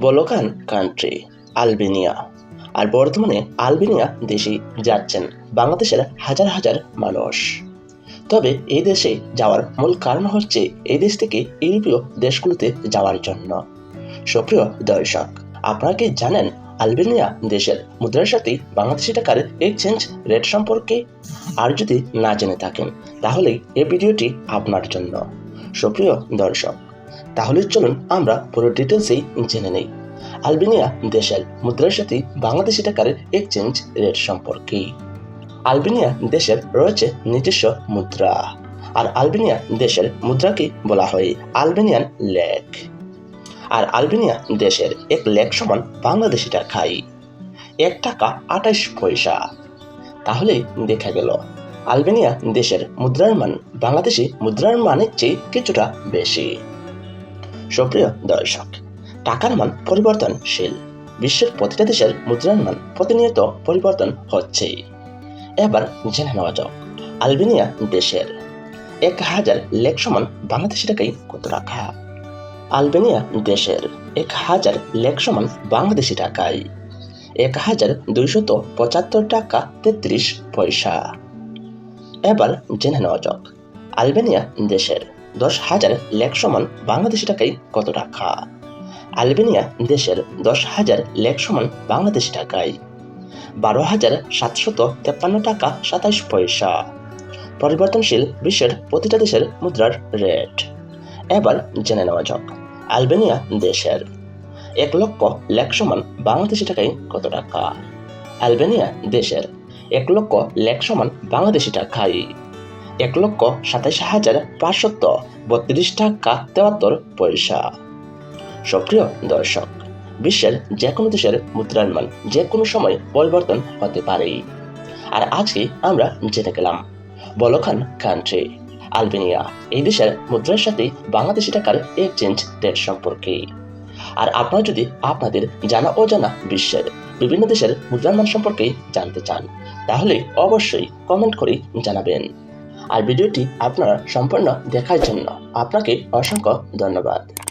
Balkan country Albania. আর বর্তমানে Albania দেশে যাচ্ছেন। বাংলাদেশের হাজার হাজার মানুষ। তবে এই দেশে যাওয়ার মূল কারণ হচ্ছে এই দেশ থেকে ইউরোপীয় দেশগুলোতে যাওয়ার জন্য। সুপ্রিয় দর্শক, আপনারা কি জানেন আলবেনিয়া দেশের মুদ্রার সাথে বাংলাদেশি টাকার এক্সচেঞ্জ রেট সম্পর্কে? আর যদি না জেনে থাকেন, তাহলে এই ভিডিওটি আপনার জন্য। সুপ্রিয় দর্শক তাহলে চলুন আমরা পুরো ডিটেলসেই জেনে নেই। আলবেনিয়া দেশের মুদ্রার সাথে বাংলাদেশি টাকার এক্সচেঞ্জ রেট সম্পর্কে। আলবেনিয়া দেশের রয়েছে নিজস্ব মুদ্রা। আর আলবেনিয়া দেশের মুদ্রাকে বলা হয় আলবেনিয়ান লেক। আর আলবেনিয়া দেশের এক লেক সমান বাংলাদেশি টাকায় এক টাকা আঠাশ পয়সা। তাহলে দেখা গেল, আলবেনিয়া দেশের মুদ্রার মান বাংলাদেশি মুদ্রার মানের চেয়ে কিছুটা বেশি। সুপ্রিয় দর্শক। টাকার মান পরিবর্তনশীল। বিশ্বের প্রতিটা দেশের মুদ্রার মান প্রতিনিয়ত পরিবর্তন হচ্ছে এবার জেনে নেওয়া যাক আলবেনিয়া দেশের। এক হাজার লেখ সমান বাংলাদেশি টাকায় কত টাকা আলবেনিয়া দেশের এক হাজার লেখ সমান বাংলাদেশি টাকায় এক হাজার দুইশত পঁচাত্তর টাকা তেত্রিশ পয়সা। এবার জেনে নেওয়া যাক আলবেনিয়া দেশের। দশ হাজার লেখ সমান বাংলাদেশি টাকায় কত টাকা? আলবেনিয়া দেশের দশ হাজার লেখ সমান বাংলাদেশি টাকায়। বারো হাজার সাতশত তেপ্পান্ন টাকা সাতাইশ পয়সা। পরিবর্তনশীল বিশ্বের প্রতিটা দেশের মুদ্রার রেট। এবার জেনে নেওয়া যাক, আলবেনিয়া দেশের এক লক্ষ লেখ সমান বাংলাদেশি টাকায় কত টাকা? আলবেনিয়া দেশের এক লক্ষ লেখ সমান বাংলাদেশি টাকায়। এক লক্ষ সাতাইশ হাজার পাঁচশত বত্রিশ টাকা তেয়াত্তর পয়সা। সক্রিয় দর্শক, বিশ্বের যে কোনো দেশের মুদ্রার মান যে কোনো সময় পরিবর্তন হতে পারে। আর আজকে আমরা জেনে গেলাম, বলখান কান্ট্রি আলবেনিয়া, এই দেশের মুদ্রার সাথে বাংলাদেশি টাকার এক্সচেঞ্জ রেট সম্পর্কে। আর আপনারা যদি আপনাদের জানা অজানা বিশ্বের বিভিন্ন দেশের মুদ্রার মান সম্পর্কে জানতে চান, তাহলে অবশ্যই কমেন্ট করে জানাবেন। আর ভিডিওটি আপনারা সম্পূর্ণ দেখার জন্য আপনাকে অসংখ্য ধন্যবাদ।